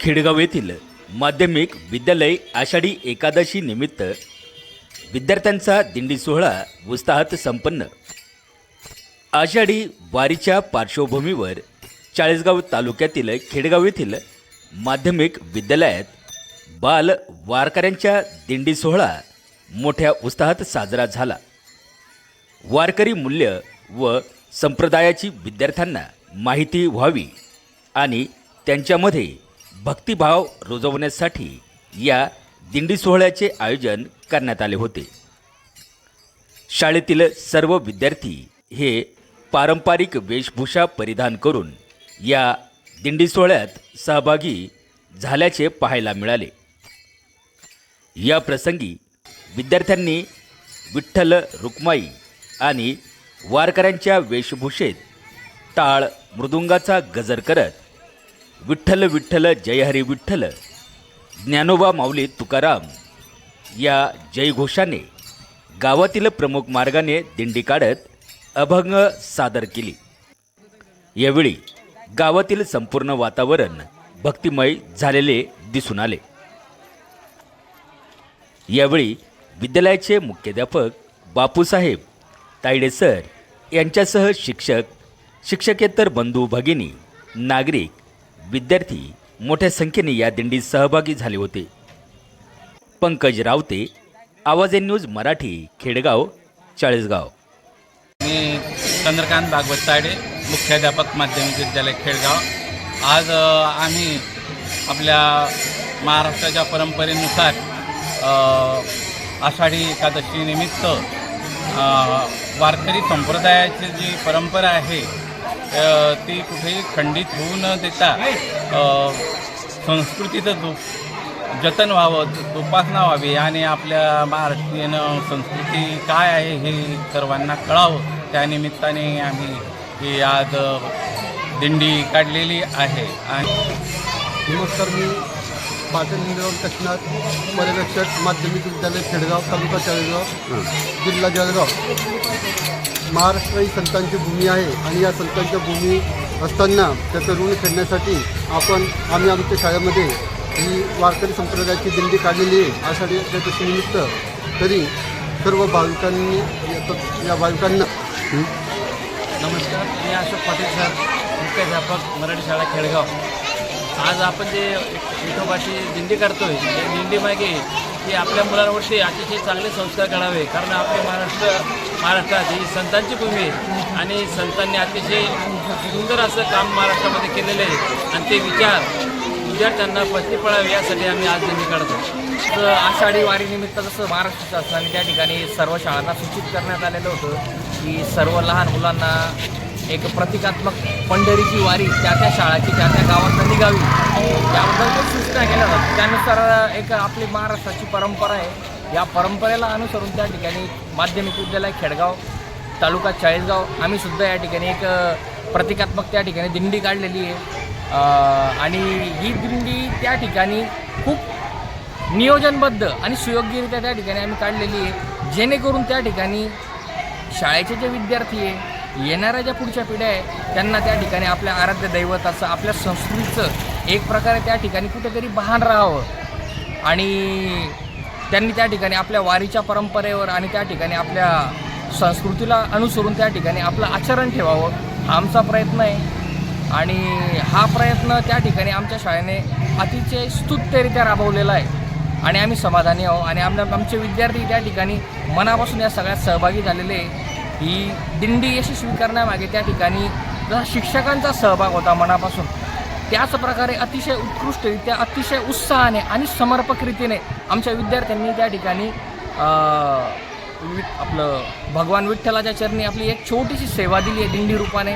खेडगाव येथील माध्यमिक विद्यालय आषाढी एकादशी निमित्त विद्यार्थ्यांचा दिंडी सोहळा उत्साहात संपन्न. आषाढी वारीच्या पार्श्वभूमीवर चाळीसगाव तालुक्यातील खेडगाव येथील माध्यमिक विद्यालयात बाल वारकऱ्यांच्या दिंडी सोहळा मोठ्या उत्साहात साजरा झाला. वारकरी मूल्य व संप्रदायाची विद्यार्थ्यांना माहिती व्हावी आणि त्यांच्यामध्ये भक्तिभाव रुजवण्यासाठी या दिंडी सोहळ्याचे आयोजन करण्यात आले होते. शाळेतील सर्व विद्यार्थी हे पारंपरिक वेशभूषा परिधान करून या दिंडी सोहळ्यात सहभागी झाल्याचे पाहायला मिळाले. या प्रसंगी विद्यार्थ्यांनी विठ्ठल रुक्माई आणि वारकऱ्यांच्या वेशभूषेत टाळ मृदुंगाचा गजर करत विठ्ठल विठ्ठल जय हरी विठ्ठल. ज्ञानोबा माऊली तुकाराम या जयघोषाने गावातील प्रमुख मार्गाने दिंडी काढत अभंग सादर केली. यावेळी गावातील संपूर्ण वातावरण भक्तिमय झालेले दिसून आले. यावेळी विद्यालयाचे मुख्याध्यापक बापूसाहेब तायडे सर यांच्यासह शिक्षक शिक्षकेतर बंधू भगिनी नागरिक विद्यार्थी मोठ्या संख्येने या दिंडीत सहभागी झाले होते. Pankaj Ravate Awaaz A news Marathi Khedgaon Chalisgaon. मी चंद्रकांत भागवत ताडे मुख्याध्यापक माध्यमिक विद्यालय खेडगाव. आज आम्ही आपल्या महाराष्ट्राच्या परंपरेनुसार आषाढी एकादशीनिमित्त वारकरी संप्रदायाची जी परंपरा आहे ती कुठेही खंडित होऊ न देता संस्कृतीचं जो जतन व्हावं जोपासना व्हावी आणि आपल्या महाराष्ट्रीयन संस्कृती काय आहे हे सर्वांना कळावं. त्यानिमित्ताने आम्ही ही आज दिंडी काढलेली आहे. आणि नमस्कार मी पाटील हिंदराव काशीनाथ पर्यवेक्षक माध्यमिक विद्यालय खेडगाव तालुका चाळीसगाव जिल्हा जळगाव. महाराष्ट्र ही संतांची भूमी आहे आणि या संतांच्या भूमी असताना त्याचं ऋण फेडण्यासाठी आपण आम्ही आमच्या शाळेमध्ये ही वारकरी संप्रदायाची दिंडी काढलेली आहे. आषाढी एकादशी निमित्त तरी सर्व भाविकांनी या- या भाविकांना नमस्कार मी अशोक पाटील सर मुख्याध्यापक मराठी शाळा खेडगाव. आज आपण जे विठोबाची दिंडी करतोय. त्या दिंडीमागे की आपल्या मुलांवरती अतिशय चांगले संस्कार करावे. कारण आपले महाराष्ट्र महाराष्ट्रात ही संतांची भूमी आहे. आणि संतांनी अतिशय सुंदर असं काम महाराष्ट्रामध्ये केलेलं आहे. आणि ते विचार विद्यार्थ्यांना पत्ती पळावे यासाठी आम्ही आज दिंडी काढतो. तर आषाढी वारीनिमित्त जसं महाराष्ट्र शासनाने त्या ठिकाणी सर्व शाळांना सूचित करण्यात आलेलं होतं की सर्व लहान मुलांना एक प्रतिकात्मक पंढरीची वारी त्या त्या शाळाची त्या त्या गावांना निघावी. त्याबद्दल सूचना केल्या जातात. त्यानुसार एक आपली महाराष्ट्राची परंपरा आहे. या परंपरेला अनुसरून त्या ठिकाणी माध्यमिक विद्यालय खेडगाव तालुका चाळीसगाव आम्ही सुद्धा या ठिकाणी एक प्रतिकात्मक त्या ठिकाणी दिंडी काढलेली आहे. आणि ही दिंडी त्या ठिकाणी खूप नियोजनबद्ध आणि सुयोग्यरित्या त्या ठिकाणी आम्ही काढलेली आहे. जेणेकरून त्या ठिकाणी शाळेचे जे विद्यार्थी आहे येणाऱ्या ज्या पुढच्या पिढ्या आहे त्यांना त्या ठिकाणी आपल्या आराध्य दैवताचं आपल्या संस्कृतीचं एक प्रकारे त्या ठिकाणी कुठेतरी भान राहावं. आणि त्यांनी त्या ठिकाणी आपल्या वारीच्या परंपरेवर आणि त्या ठिकाणी आपल्या संस्कृतीला अनुसरून त्या ठिकाणी आपलं आचरण ठेवावं हा आमचा प्रयत्न आहे. आणि हा प्रयत्न त्या ठिकाणी आमच्या शाळेने अतिशय स्तुत्यरित्या राबवलेला आहे. आणि आम्ही समाधानी आहोत. आणि आमच्या आमचे विद्यार्थी त्या ठिकाणी मनापासून या सगळ्यात सहभागी झालेले आहे. ही दिंडी यशस्वी करण्यामागे त्या ठिकाणी जसा शिक्षकांचा सहभाग होता मनापासून. त्याच प्रकारे अतिशय उत्कृष्टरित्या अतिशय उत्साहाने आणि समर्पक रीतीने आमच्या विद्यार्थ्यांनी त्या ठिकाणी वि आपलं भगवान विठ्ठलाच्या चरणी आपली एक छोटीशी सेवा दिली आहे दिंडी रूपाने